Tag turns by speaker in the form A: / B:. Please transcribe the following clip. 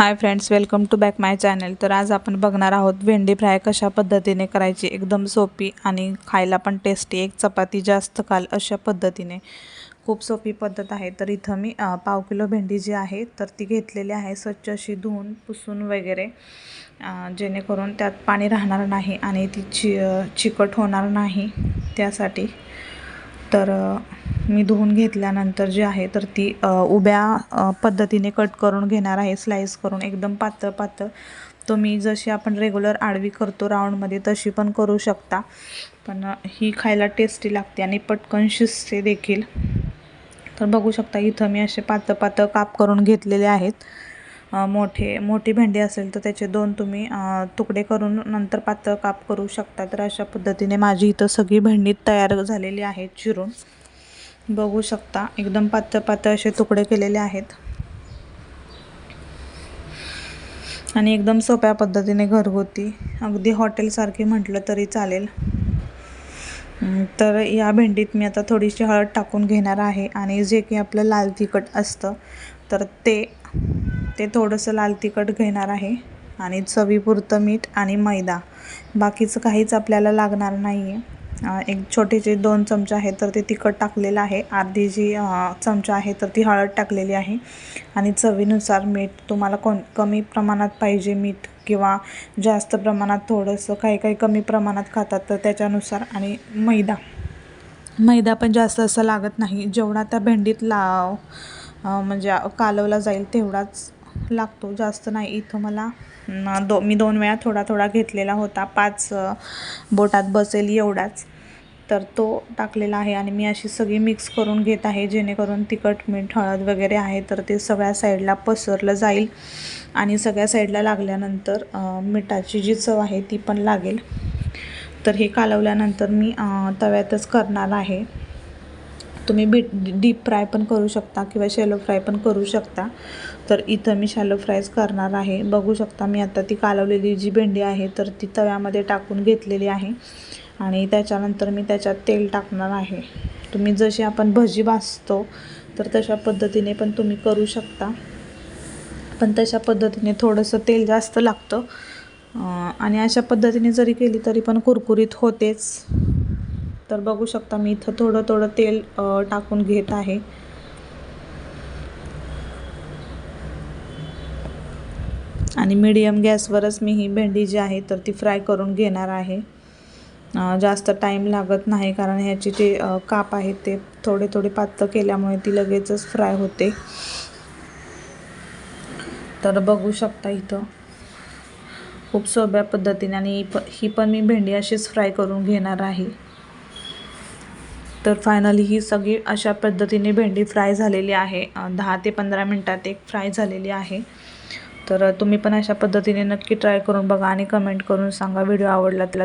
A: Hi friends welcome to back my channel तर आज आपण बघणार आहोत भेंडी फ्राय कशा पद्धतीने करायची एकदम सोपी आणि खायला पण टेस्टी एक चपाती जास्त काल अशा पद्धतीने. खूप सोपी पद्धत आहे. तर इथं मी पाव किलो भेंडी जी आहे तर ती घेतलेली आहे स्वच्छ अशी धुवून पुसून वगैरे. जेणेकरून त्यात पाणी राहणार नाही आणि ती चि चिकट होणार नाही त्यासाठी. तर मी धुवून घेतल्यानंतर जी आहे तर ती उभ्या पद्धतीने कट करून घेणार आहे स्लाईस करून एकदम पातळ पातळ. तुम्ही जशी आपण रेग्युलर आडवी करतो राऊंडमध्ये तशी पण करू शकता. पण ही खायला टेस्टी लागते आणि पटकन शिजते देखील. तर बघू शकता इथं मी असे पातळ पातळ काप करून घेतलेले आहेत. मोठे मोठी भेंडी असेल तर त्याचे दोन तुम्ही तुकडे करून नंतर पातळ काप करू शकता. तर अशा पद्धतीने माझी इथं सगळी भेंडी तयार झालेली आहे चिरून. बघू शकता. एकदम पातळ पातळ असे तुकडे केलेले आहेत. आणि एकदम सोप्या पद्धतीने घरगुती अगदी हॉटेलसारखी म्हटलं तरी चालेल. तर या भेंडीत मी आता थोडीशी हळद टाकून घेणार आहे आणि जे की आपलं लाल तिखट असतं तर ते ते थोडंसं लाल तिखट घेणार आहे. आणि चवीपुरतं मीठ आणि मैदा. बाकीचं काहीच आपल्याला लागणार नाही आहे एक छोटेचे दोन चमचे आहेत तर ते तिखट टाकलेलं आहे. अर्धी जी चमचा आहे तर ती हळद टाकलेली आहे. आणि चवीनुसार मीठ तुम्हाला कोण कमी प्रमाणात पाहिजे मीठ किंवा जास्त प्रमाणात थोडंसं काही काही कमी प्रमाणात खातात तर त्याच्यानुसार. आणि मैदा. मैदा पण जास्त असं लागत नाही. जेवढा त्या भेंडीत लाव म्हणजे कालवला जाईल तेवढाच लागतो जास्त नाही. इथं मला दो मी दोन वेळा थोडा थोडा घेतलेला होता. पाच बोटात बसेल एवढाच. तर तो टाकलेला आहे आणि मी अशी सगळी मिक्स करून घेत आहे जेणेकरून तिखट मीठ हळद वगैरे आहे. तर ते सगळ्या साईडला पसरलं जाईल. आणि सगळ्या साईडला लागल्यानंतर मिठाची जी चव आहे ती पण लागेल. तर हे कालवल्यानंतर मी तव्यातच करणार आहे. तुम्ही बीट डीप फ्राय पण करू शकता किंवा शॅलो फ्राय पण करू शकता. तर इथं मी शॅलो फ्रायच करणार आहे. बघू शकता मी आता ती कालवलेली जी भेंडी आहे तर ती तव्यामध्ये टाकून घेतलेली आहे. आणि त्याच्यानंतर मी त्याच्यात तेल टाकणार आहे. तुम्ही जशी आपण भजी भाजतो तर तशा पद्धतीने पण तुम्ही करू शकता. पण तशा पद्धतीने थोडंसं तेल जास्त लागतं. आणि अशा पद्धतीने जरी केली तरी पण कुरकुरीत होतेच. तर बघू शकता मी इथं थोडं थोडं तेल टाकून घेत आहे. आणि मीडियम गॅसवरच मी ही भेंडी जी आहे तर ती फ्राय करून घेणार आहे. जास्त टाईम लागत नाही कारण ह्याचे जे काप आहेत ते थोडे थोडे पातळ केल्यामुळे ती लगेचच फ्राय होते. तर बघू शकता इथं. खूप सोप्या पद्धतीने आणि ही प ही पण मी भेंडी अशीच फ्राय करून घेणार आहे. तर फायनली ही सगळी अशा पद्धतीने भेंडी फ्राय झालेली आहे. दहा ते पंधरा मिनटात एक फ्राय झालेली आहे. तर तुम्ही पण अशा पद्धतीने नक्की ट्राय करून बघा आणि कमेंट करून सांगा. व्हिडिओ आवडला त्याला